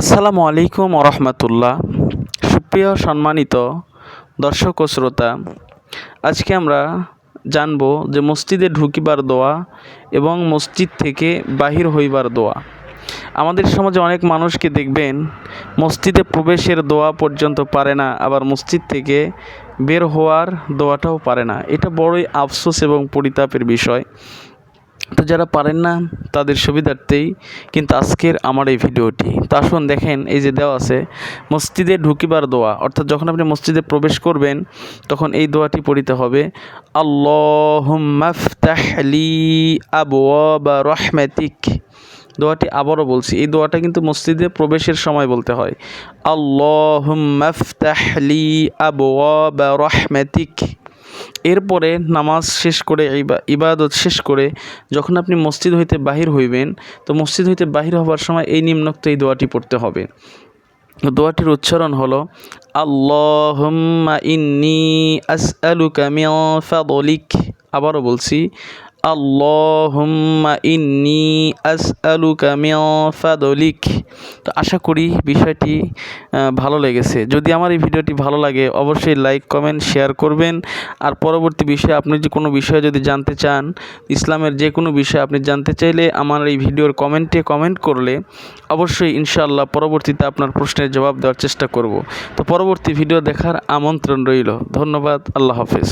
আসসালামু আলাইকুম রহমতুল্লাহ। সুপ্রিয় সম্মানিত দর্শক ও শ্রোতা, আজকে আমরা জানব যে মসজিদে ঢুকিবার দোয়া এবং মসজিদ থেকে বাহির হইবার দোয়া। আমাদের সমাজে অনেক মানুষকে দেখবেন মসজিদে প্রবেশের দোয়া পর্যন্ত পারে না, আবার মসজিদ থেকে বের হওয়ার দোয়াটাও পারে না। এটা বড়ই আফসোস এবং পরিতাপের বিষয়। তো যারা পারেন না, তাদের সুবিধার্থেই কিন্তু আজকের আমার এই ভিডিওটি। তা আসুন দেখেন, এই যে দেওয়া আছে, মসজিদে ঢুকিবার দোয়া। অর্থাৎ যখন আপনি মসজিদে প্রবেশ করবেন, তখন এই দোয়াটি পড়িতে হবে আল্লাহলি আবু বা রহমাতিক। দোয়াটি আবারও বলছি, এই দোয়াটা কিন্তু মসজিদে প্রবেশের সময় বলতে হয়। আল্লাহলি আবু বা রহমাতিক। এরপরে নামাজ শেষ করে, ইবা- ইবাদত শেষ করে যখন আপনি মসজিদ হইতে বাহির হইবেন, তো মসজিদ হইতে বাহির হবার সময় এই নিম্নোক্ত এই দোয়াটি পড়তে হবে। দোয়াটির উচ্চারণ হলো ফাদলিক। আবারও বলছি আল্লাহুম্মা ইন্নি আসআলুকা মিন ফাদলিক তো আশা করি বিষয়টি ভালো লেগেছে। যদি আমার এই ভিডিওটি ভালো লাগে, অবশ্যই লাইক কমেন্ট শেয়ার করবেন। আর পরবর্তী বিষয়ে আপনি যে কোনো বিষয়ে যদি জানতে চান, ইসলামের যে কোনো বিষয়ে আপনি জানতে চাইলে আমার এই ভিডিওর কমেন্টে কমেন্ট করলে অবশ্যই ইনশাআল্লাহ পরবর্তীতে আপনার প্রশ্নের জবাব দেওয়ার চেষ্টা করব। তো পরবর্তী ভিডিও দেখার আমন্ত্রণ রইল। ধন্যবাদ, আল্লাহ হাফেজ।